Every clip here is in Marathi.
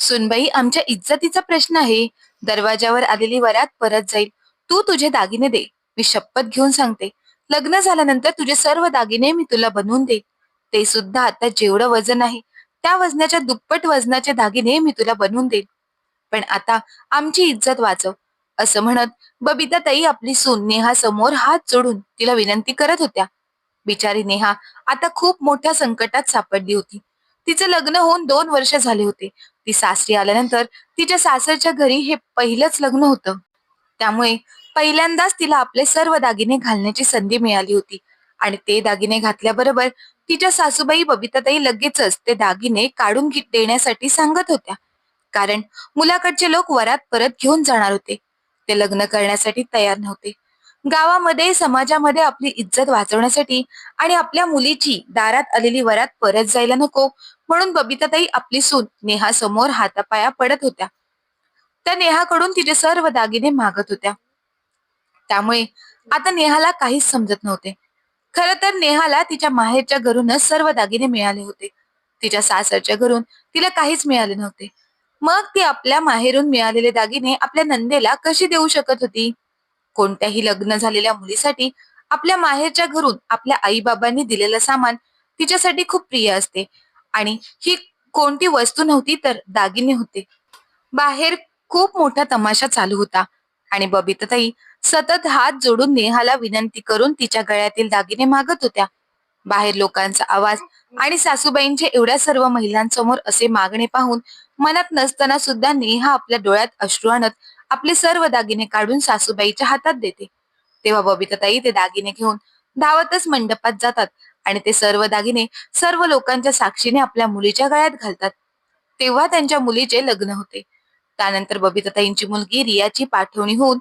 सुनबाई आमच्या इज्जतीचा प्रश्न आहे. दरवाजावर आलेली वरात परत जाईल. तू तुझे दागिने दे. मी शपथ घेऊन सांगते. लग्न झाल्यानंतर तुझे सर्व दागिने मी तुला बनवून दे ते सुद्धा आता जेवढं वजन आहे त्या वजनाच्या दुप्पट वजनाचे दागिने मी तुला बनवून देईन. पण आता आमची इज्जत वाचव. असं म्हणत बबिता ताई आपली सून नेहा समोर हात जोडून तिला विनंती करत होत्या. बिचारी नेहा आता खूप मोठ्या संकटात सापडली होती. तिचं लग्न होऊन दोन वर्ष झाले होते. ती सासरी आल्यानंतर तिच्या सासरच्या घरी हे पहिलंच लग्न होतं. त्यामुळे पहिल्यांदाच तिला आपले सर्व दागिने घालण्याची संधी मिळाली होती. आणि ते दागिने घातल्याबरोबर तिच्या सासूबाई बबिताताई लगेचच ते दागिने काढून घे- देण्यासाठी सांगत होत्या. कारण मुलाकडचे लोक वरात परत घेऊन जाणार होते. ते लग्न करण्यासाठी तयार नव्हते. गावामध्ये समाजामध्ये आपली इज्जत वाचवण्यासाठी आणि आपल्या मुलीची दारात आलेली वरात परत जायला नको म्हणून बबिताताई आपली सून नेहा समोर हातापाया पडत होत्या. त्या नेहाकडून तिचे सर्व दागिने मागत होत्या. त्यामुळे आता नेहाला काहीच समजत नव्हते. खर तर नेहाला तिच्या माहेरच्या घरूनच सर्व दागिने मिळाले होते. तिच्या सासरच्या घरून तिला काहीच मिळाले नव्हते. मग ती आपल्या माहेरून मिळालेले दागिने आपल्या नंदेला कशी देऊ शकत होती? कोणत्याही लग्न झालेल्या मुलीसाठी आपल्या माहेरच्या घरून आपल्या आईबाबांनी दिलेलं सामान तिच्यासाठी खूप प्रिय असते. आणि ही कोणती वस्तू नव्हती तर दागिने होते. बाहेर खूप मोठा तमाशा चालू होता. आणि बबिताताई सतत हात जोडून नेहाला विनंती करून तिच्या गळ्यातील दागिने मागत होत्या. बाहेर लोकांचा आवाज आणि सासूबाईंचे एवढ्या सर्व महिलांसमोर असे मागणे पाहून मनात नसताना सुद्धा नेहा आपल्या डोळ्यात अश्रू आणत आपले सर्व दागिने काढून सासूबाईच्या हातात देते. तेव्हा बबिताताई ते दागिने घेऊन धावतच मंडपात जातात आणि ते सर्व दागिने सर्व लोकांच्या साक्षीने आपल्या मुलीच्या गळ्यात घालतात. तेव्हा त्यांच्या मुलीचे लग्न होते. त्यानंतर बबिताताईंची मुलगी रियाची पाठवणी होऊन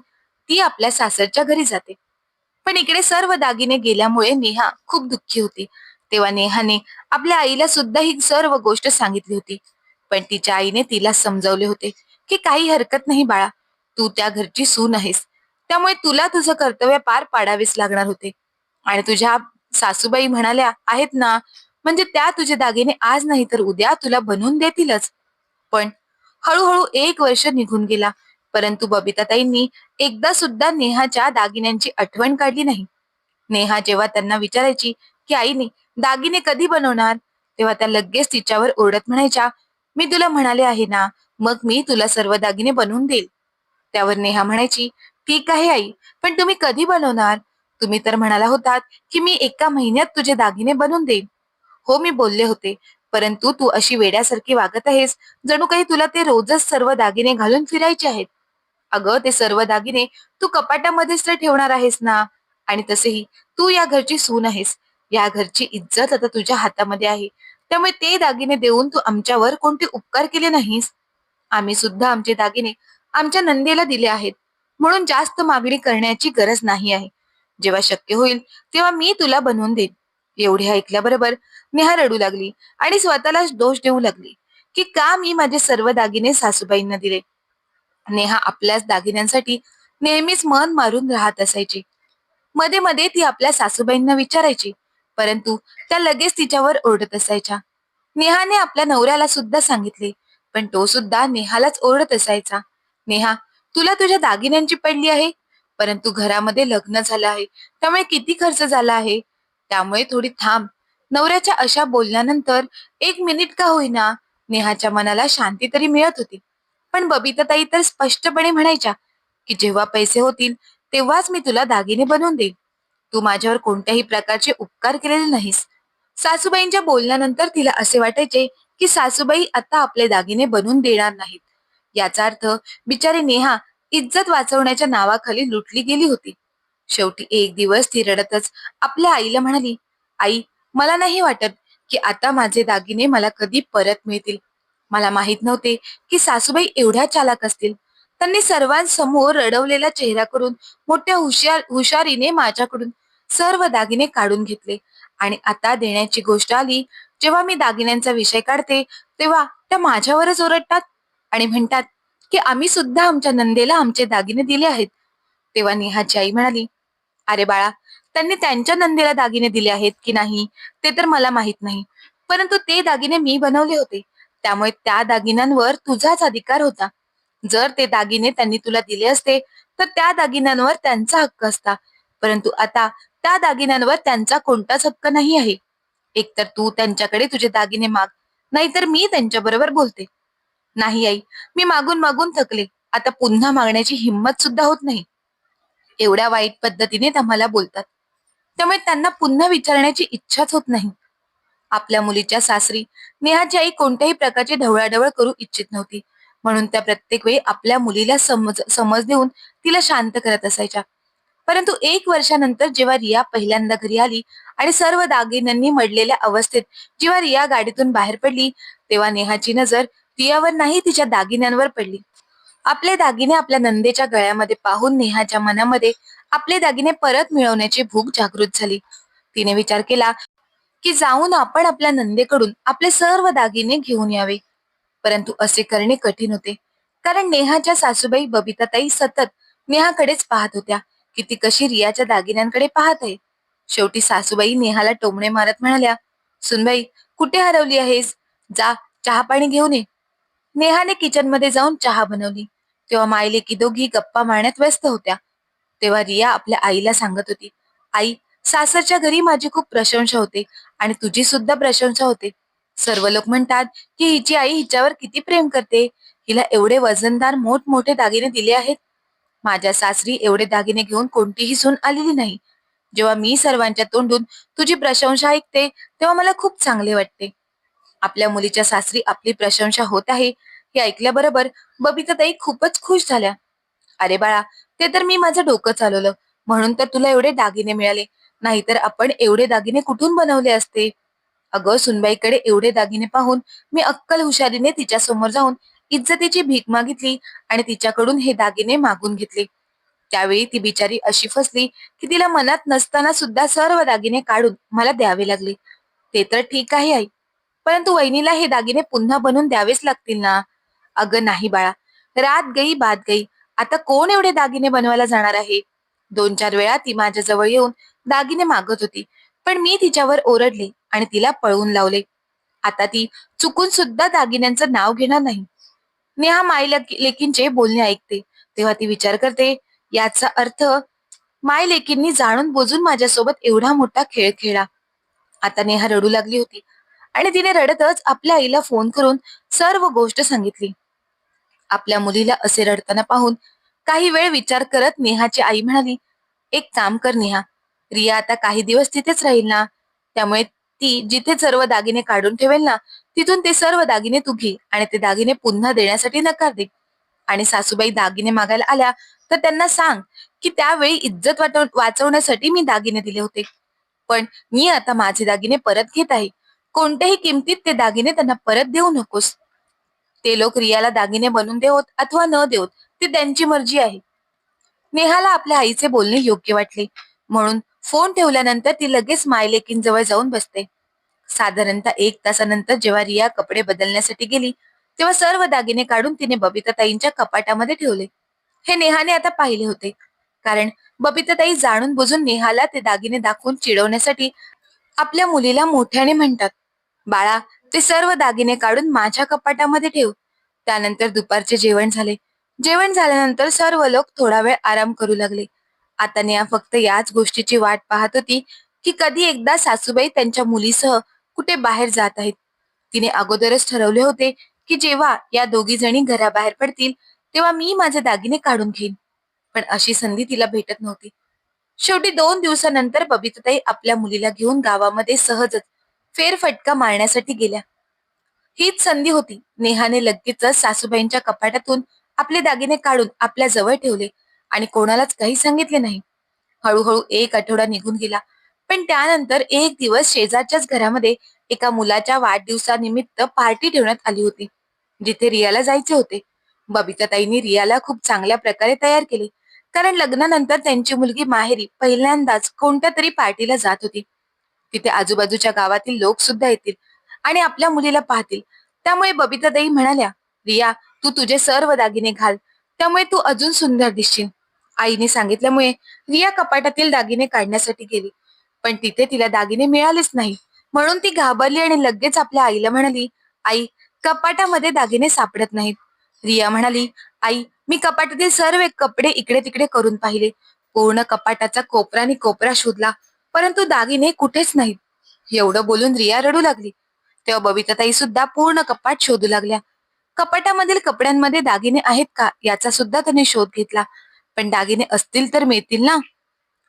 ती आपल्या सासरच्या घरी जाते. पण इकडे सर्व दागिने गेल्यामुळे नेहा खूप दुःखी होती. तेव्हा नेहाने आपल्या आईला सुद्धा ही सर्व गोष्ट सांगितली होती. पण तिच्या आईने तिला समजावले होते की काही हरकत नाही बाळा. तू त्या घरची सून आहेस. त्यामुळे तुला तुझं कर्तव्य पार पाडावेच लागणार होते. आणि तुझ्या सासूबाई म्हणाल्या आहेत ना म्हणजे त्या तुझे दागिने आज नाही तर उद्या तुला बनवून देतीलच. पण हळूहळू एक वर्ष निघून गेला परंतु बबिताताईंनी एकदा सुद्धा नेहाच्या दागिन्यांची आठवण काढली नाही. नेहा जेव्हा त्यांना विचारायची की आईने दागिने कधी बनवणार? तेव्हा त्या लगेच तिच्यावर ओरडत म्हणायच्या मी तुला म्हणाले आहे ना मग मी तुला सर्व दागिने बनवून देईल. त्यावर नेहा म्हणायची ठीक आहे आई पण तुम्ही कधी बनवणार? तुम्ही तर म्हणाला होतात की मी एका महिन्यात तुझे दागिने बनवून देईन. हो मी बोलले होते परंतु तू अशी वेड्यासारखी वागत आहेस जणू काही तुला ते रोजच सर्व दागिने घालून फिरायचे आहेत. अगं ते सर्व दागिने तू कपाटामध्येच तर ठेवणार आहेस ना? आणि तसेही तू या घरची सून आहेस. या घरची इज्जत आता तुझ्या हातामध्ये आहे. त्यामुळे ते दागिने देऊन तू आमच्यावर कोणते उपकार केले नाहीस? आम्ही सुद्धा आमचे दागिने आमच्या नंदेला दिले आहेत. म्हणून जास्त मागणी करण्याची गरज नाही आहे. जेव्हा शक्य होईल तेव्हा मी तुला बनवून देईन. एवढे ऐकल्याबरोबर नेहा रडू लागली आणि स्वतःलाच दोष देऊ लागली की का मी माझे सर्व दागिने सासूबाईंना दिले? नेहा आपल्याच दागिन्यांसाठी नेहमीच मन मारून राहत असायची. मध्ये मध्ये ती आपल्या सासूबाईंना विचारायची परंतु त्या लगेच तिच्यावर ओरडत असायच्या. नेहाने आपल्या नवऱ्याला सुद्धा सांगितले पण तो सुद्धा नेहालाच ओरडत असायचा. नेहा तुला तुझ्या दागिन्यांची पडली आहे? परंतु घरामध्ये लग्न झालं आहे. त्यामुळे किती खर्च झाला आहे? त्यामुळे थोडी थांब. नवऱ्याच्या अशा बोलण्यानंतर एक मिनिट का होईना नेहाच्या मनाला शांती तरी मिळत होती. पण बबिताताई तर स्पष्टपणे म्हणायच्या की जेव्हा पैसे होतील तेव्हाच मी तुला दागिने बनवून देईन. तू माझ्यावर कोणत्याही प्रकारचे उपकार केलेले नाहीस. सासूबाईंच्या बोलण्यानंतर तिला असे वाटायचे की सासूबाई आता आपले दागिने बनवून देणार नाहीत. याचा अर्थ बिचारी नेहा इज्जत वाचवण्याच्या नावाखाली लुटली गेली होती. शेवटी एक दिवस ती रडतच आपल्या आईला म्हणाली आई मला नाही वाटत की आता माझे दागिने मला कधी परत मिळतील. मला माहीत नव्हते की सासूबाई एवढ्या चालाक असतील. त्यांनी सर्वांसमोर रडवलेला चेहरा करून मोठ्या हुशार हुशारीने माझ्याकडून सर्व दागिने काढून घेतले. आणि आता देण्याची गोष्ट आली जेव्हा मी दागिन्यांचा विषय काढते तेव्हा त्या माझ्यावरच ओरडतात. आणि म्हणतात की आम्ही सुद्धा आमच्या नंदेला आमचे दागिने दिले आहेत. तेव्हा नेहाची आई म्हणाली अरे बाळा त्यांनी त्यांच्या नंदेला दागिने दिले आहेत की नाही ते तर मला माहीत नाही. परंतु ते दागिने मी बनवले होते. त्यामुळे त्या दागिन्यांवर तुझाच अधिकार होता. जर ते दागिने त्यांनी तुला दिले असते तर त्या दागिन्यांवर त्यांचा हक्क असता. परंतु आता त्या दागिन्यांवर त्यांचा कोणताच हक्क नाही आहे. एकतर तू त्यांच्याकडे तुझे दागिने माग नाहीतर मी त्यांच्याबरोबर बोलते. नाही आई. मी मागून मागून थकले. आता पुन्हा मागण्याची हिंमत सुद्धा होत नाही. एवढ्या वाईट पद्धतीने त्या मला बोलतात. त्यामुळे त्यांना पुन्हा विचारण्याची इच्छाच होत नाही. आपल्या मुलीच्या सासरी नेहाची आई कोणत्याही प्रकारची ढवळाढवळ करू इच्छित नव्हती. म्हणून त्या प्रत्येक वेळी आपल्या मुलीला समज समज देऊन तिला शांत करत असायच्या. परंतु एक वर्षानंतर जेव्हा रिया पहिल्यांदा घरी आली आणि सर्व दागिन्यांनी मडलेल्या अवस्थेत जेव्हा रिया गाडीतून बाहेर पडली तेव्हा नेहाची नजर रियावर नाही तिच्या दागिन्यांवर पडली. आपले दागिने आपल्या नंदेच्या गळ्यामध्ये पाहून नेहाच्या मनामध्ये आपले दागिने परत मिळवण्याची भूक जागृत झाली. तिने विचार केला की जाऊन आपण आपल्या नंदेकडून आपले सर्व दागिने घेऊन यावे. परंतु असे करणे कठीण होते. कारण नेहाच्या सासूबाई बबिताताई सतत नेहाकडेच पाहत होत्या की ती कशी रियाच्या दागिन्यांकडे पाहत आहे. शेवटी सासूबाई नेहाला टोमणे मारत म्हणाल्या सुनबाई कुठे हरवली आहेस? जा चहा पाणी घेऊन ये. नेहाने किचनमध्ये जाऊन चहा बनवली. तेव्हा मायले की दोघी गप्पा मारण्यात व्यस्त होत्या. तेव्हा रिया आपल्या आईला सांगत होती आई सासरच्या घरी माझी खूप प्रशंसा होते आणि तुझी सुद्धा प्रशंसा होते. सर्व लोक म्हणतात की हिची आई हिच्यावर किती प्रेम करते. हिला एवढे वजनदार मोठमोठे दागिने दिले आहेत. माझ्या सासरी एवढे दागिने घेऊन कोणतीही सून आलेली नाही. जेव्हा मी सर्वांच्या तोंडून तुझी प्रशंसा ऐकते तेव्हा मला खूप चांगले वाटते. आपल्या मुलीच्या सासरी आपली प्रशंसा होत आहे हे ऐकल्याबरोबर बबिताताई खूपच खुश झाल्या. अरे बाळा ते तर मी माझं डोकं चालवलं म्हणून तर तुला एवढे दागिने मिळाले नाहीतर आपण एवढे दागिने कुठून बनवले असते? अगं सुनबाईकडे एवढे दागिने पाहून मी अक्कल हुशारीने तिच्या समोर जाऊन इज्जतीची भीक मागितली आणि तिच्याकडून हे दागिने मागून घेतले. त्यावेळी ती बिचारी अशी फसली की तिला मनात नसताना सुद्धा सर्व दागिने काढून मला द्यावे लागले. ते तर ठीक आहे आई. परंतु वहिनीला हे दागिने पुन्हा बनवून द्यावेच लागतील ना? अगं नाही बाळा. रात गई बात गई. आता कोण एवढे दागिने बनवायला जाणार आहे? दोन चार वेळा ती माझ्या जवळ येऊन दागिने मागत होती. पण मी तिच्यावर ओरडले आणि तिला पळवून लावले. आता ती चुकून सुद्धा दागिन्यांचं नाव घेणार नाही. नेहा माय लेकींचे बोलणे ऐकते. तेव्हा ती विचार करते याचा अर्थ माय लेकींनी जाणून बोजून माझ्यासोबत एवढा मोठा खेळ खेळला. आता नेहा रडू लागली होती. आणि तिने रडतच आपल्या आईला फोन करून सर्व गोष्ट सांगितली. आपल्या मुलीला असे रडताना पाहून काही वेळ विचार करत नेहाची आई म्हणाली एक काम कर नेहा रिया आता काही दिवस तिथेच राहील ना? त्यामुळे ती जिथे सर्व दागिने काढून ठेवेल ना तिथून ते सर्व दागिने तू घे आणि ते दागिने पुन्हा देण्यासाठी नकार दे. आणि सासूबाई दागिने मागायला आल्या तर त्यांना सांग की त्यावेळी इज्जत वाटव वाचवण्यासाठी मी दागिने दिले होते. पण मी आता माझे दागिने परत घेत आहे. कोणत्याही किमतीत ते दागिने त्यांना परत देऊ नकोस. ते लोक रियाला दागिने बनवून देवत अथवा न देवत ती त्यांची मर्जी आहे. नेहाला आपल्या आईचे बोलणे योग्य वाटले. म्हणून फोन ठेवल्यानंतर ती लगेच मायलेकींजवळ जाऊन बसते. साधारणतः एक तासानंतर जेव्हा रिया कपडे बदलण्यासाठी गेली तेव्हा सर्व दागिने काढून तिने बबिताताईंच्या कपाटामध्ये ठेवले. हे नेहाने आता पाहिले होते. कारण बबिताताई जाणून बुजून नेहाला ते दागिने दाखवून चिडवण्यासाठी आपल्या मुलीला मोठ्याने म्हणतात बाळा ते सर्व दागिने काढून माझ्या कपाटामध्ये ठेव. त्यानंतर दुपारचे जेवण झाले. जेवण झाल्यानंतर सर्व लोक थोडा वेळ आराम करू लागले. आता नेहा फक्त याच गोष्टीची वाट पाहत होती की कधी एकदा सासूबाई त्यांच्या मुलीसह कुठे बाहेर जात आहेत. तिने अगोदरच ठरवले होते की जेव्हा या दोघी जणी घराबाहेर पडतील तेव्हा मी माझे दागिने काढून घेईन. पण अशी संधी तिला भेटत नव्हती. शेवटी दोन दिवसानंतर बबिताताई आपल्या मुलीला घेऊन गावामध्ये सहजच फेरफटका मारण्यासाठी गेल्या. हीच संधी होती. नेहाने लगेचच सासूबाईंच्या कपाटातून आपले दागिने काढून आपल्या जवळ ठेवले आणि कोणालाच काही सांगितले नाही. हळूहळू एक आठवडा निघून गेला. पण त्यानंतर एक दिवस शेजारच्याच घरामध्ये एका मुलाच्या वाढदिवसानिमित्त पार्टी ठेवण्यात आली होती. जिथे रियाला जायचे होते. बबिताताईंनी रियाला खूप चांगल्या प्रकारे तयार केले. कारण लग्नानंतर त्यांची मुलगी माहेरी पहिल्यांदाच कोणत्या तरी पार्टीला जात होती. तिथे आजूबाजूच्या गावातील लोक सुद्धा येतील आणि आपल्या मुलीला पाहतील. त्यामुळे बबिताताई म्हणाल्या रिया तू तुझे सर्व दागिने घाल. त्यामुळे तू अजून सुंदर दिसशील. आईने सांगितल्यामुळे रिया कपाटातील दागिने काढण्यासाठी गेली. पण तिथे तिला दागिने मिळालेच नाही. म्हणून ती घाबरली आणि लगेच आपल्या आईला म्हणाली आई कपाटामध्ये दागिने सापडत नाहीत. रिया म्हणाली आई मी कपाटातील सर्व कपडे इकडे तिकडे करून पाहिले. पूर्ण कपाटाचा कोपराने कोपरा शोधला परंतु दागिने कुठेच नाहीत. एवढं बोलून रिया रडू लागली. तेव्हा बबिताताई सुद्धा पूर्ण कपाट शोधू लागल्या. कपाटामधील कपड्यांमध्ये दागिने आहेत का याचा सुद्धा त्यांनी शोध घेतला. पण दागिने असतील तर मिळतील ना?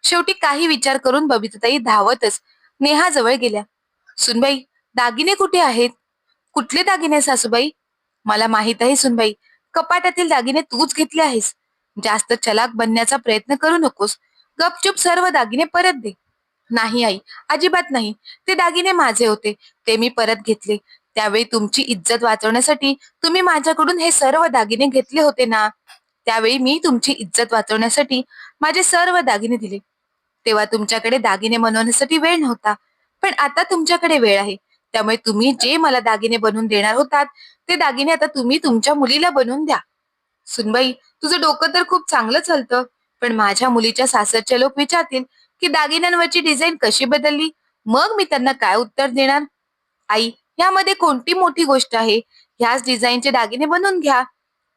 शेवटी काही विचार करून बबिताताई धावतच नेहाजवळ गेल्या. सुनबाई दागिने कुठे आहेत? कुठले दागिने सासूबाई? मला माहीत आहे सुनबाई कपाटातील दागिने तूच घेतले आहेस. जास्त चलाक बनण्याचा प्रयत्न करू नकोस. गपचूप सर्व दागिने परत दे. नाही आई अजिबात नाही. ते दागिने माझे होते. ते मी परत घेतले. त्यावेळी तुमची इज्जत वाचवण्यासाठी तुम्ही माझ्याकडून हे सर्व दागिने घेतले होते ना? त्यावेळी मी तुमची इज्जत वाचवण्यासाठी माझे सर्व दागिने दिले. तेव्हा तुमच्याकडे दागिने बनवण्यासाठी वेळ नव्हता. पण आता तुमच्याकडे वेळ आहे. त्यामुळे तुम्ही जे मला दागिने बनवून देणार होतात ते दागिने आता तुम्ही तुमच्या मुलीला बनवून द्या. सुनबाई तुझं डोकं तर खूप चांगलं चालतं पण माझ्या मुलीच्या सासरचे लोक विचारतील की दागिन्यांवरची डिझाईन कशी बदलली? मग मी त्यांना काय उत्तर देणार? आई यामध्ये कोणती मोठी गोष्ट आहे? ह्याच डिझाईनचे दागिने बनवून घ्या.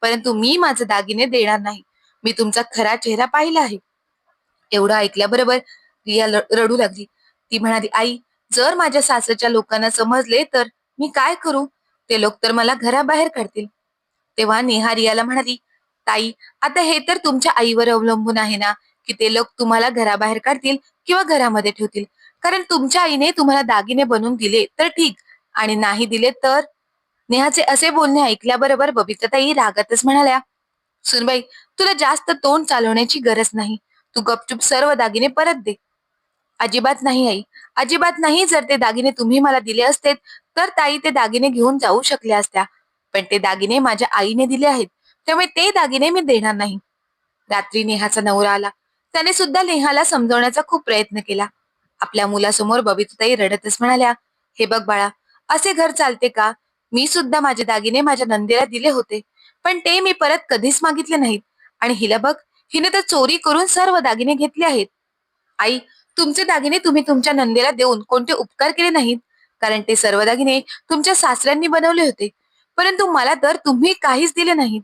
परंतु मी माझे दागिने देणार नाही. मी तुमचा खरा चेहरा पाहिला आहे. एवढं ऐकल्याबरोबर रिया रडू लागली. ती म्हणाली आई जर माझ्या सासरच्या लोकांना समजले तर मी काय करू? ते लोक तर मला घराबाहेर काढतील. तेव्हा नेहा रियाला म्हणाली ताई आता हे तर तुमच्या आईवर अवलंबून आहे ना की ते लोक तुम्हाला घराबाहेर काढतील किंवा घरामध्ये ठेवतील. कारण तुमच्या आईने तुम्हाला दागिने बनवून दिले तर ठीक आणि नाही दिले तर? नेहाचे असे बोलणे ऐकल्याबरोबर बबिताताई रागातच म्हणाल्या सुनबाई तुला जास्त तोंड चालवण्याची गरज नाही. तू गपचूप सर्व दागिने परत दे. अजिबात नाही आई. अजिबात नाही जर ते दागिने तुम्ही मला दिले असते तर ताई ते दागिने घेऊन जाऊ शकल्या असत्या. पण ते दागिने माझ्या आईने दिले आहेत त्यामुळे ते दागिने मी देणार नाही. रात्री नेहाचा नवरा आला. त्याने सुद्धा नेहाला समजवण्याचा खूप प्रयत्न केला. आपल्या मुलासमोर बबिताताई रडतच म्हणाल्या हे बघ बाळा असे घर चालते का? मी सुद्धा माझे दागिने माझ्या नंदीला दिले होते पण ते मी परत कधीच मागितले नाहीत. आणि हिला बघ हिने तर चोरी करून सर्व दागिने घेतले आहेत. आई तुमचे दागिने तुम्ही तुमच्या नंदेला देऊन कोणते उपकार केले नाहीत? कारण ते सर्व दागिने तुमच्या सासऱ्यांनी बनवले होते. परंतु मला तर तुम्ही काहीच दिले नाहीत.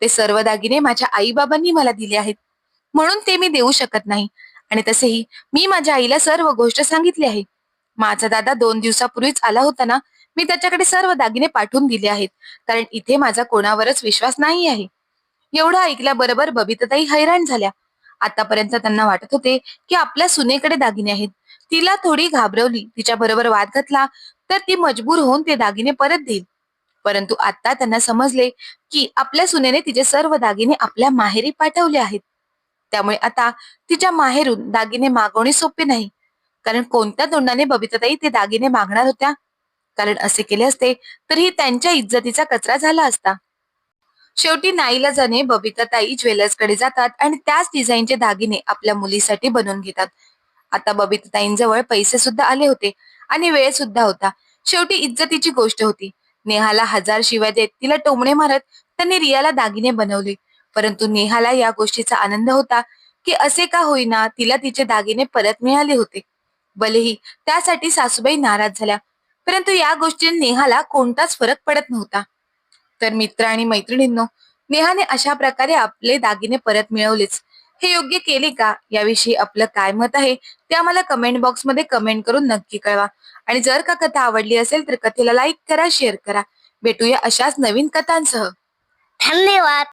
ते सर्व दागिने माझ्या आईबाबांनी मला दिले आहेत. म्हणून ते मी देऊ शकत नाही. आणि तसेही मी माझ्या आईला सर्व गोष्ट सांगितली आहे. माझा दादा दोन दिवसापूर्वीच आला होता ना मी त्याच्याकडे सर्व दागिने पाठवून दिले आहेत. कारण इथे माझा कोणावरच विश्वास नाही आहे. एवढं ऐकल्याबरोबर बबिताताई हैराण झाल्या. आतापर्यंत त्यांना वाटत होते की आपल्या सुनेकडे दागिने आहेत. तिला थोडी घाबरवली तिच्या बरोबर वाद घातला तर ती मजबूर होऊन ते दागिने परत देईल. परंतु आता त्यांना समजले की आपल्या सुनेने तिचे सर्व दागिने आपल्या माहेरी पाठवले आहेत. त्यामुळे आता तिच्या माहेरून दागिने मागवणे सोपे नाही. कारण कोणत्या तोंडाने बबिताताई ते दागिने मागणार होत्या? कारण असे केले असते तरीही त्यांच्या इज्जतीचा कचरा झाला असता. शेवटी नाईलाजाने बबिताताई ज्वेलर्सकडे जातात आणि त्याच डिझाईनचे दागिने आपल्या मुलीसाठी बनवून घेतात. आता बबिताताईंजवळ पैसे सुद्धा आले होते आणि वेळ सुद्धा होता. शेवटी इज्जतीची गोष्ट होती. नेहाला हजार शिवाय देत तिला टोमणे मारत त्यांनी रियाला दागिने बनवले. परंतु नेहाला या गोष्टीचा आनंद होता की असे का होईना तिला तिचे दागिने परत मिळाले होते. भलेही त्यासाठी सासूबाई नाराज झाल्या परंतु या गोष्टीने नेहाला कोणताच फरक पडत नव्हता. तर मित्र आणि मैत्रिणींनो नेहाने अशा प्रकारे आपले दागिने परत मिळवलेच. हे योग्य केले का? याविषयी आपलं काय मत आहे? ते आम्हाला कमेंट बॉक्समध्ये कमेंट करून नक्की कळवा. आणि जर का कथा आवडली असेल तर कथेला लाईक करा शेअर करा. भेटूया अशाच नवीन कथांसह. धन्यवाद!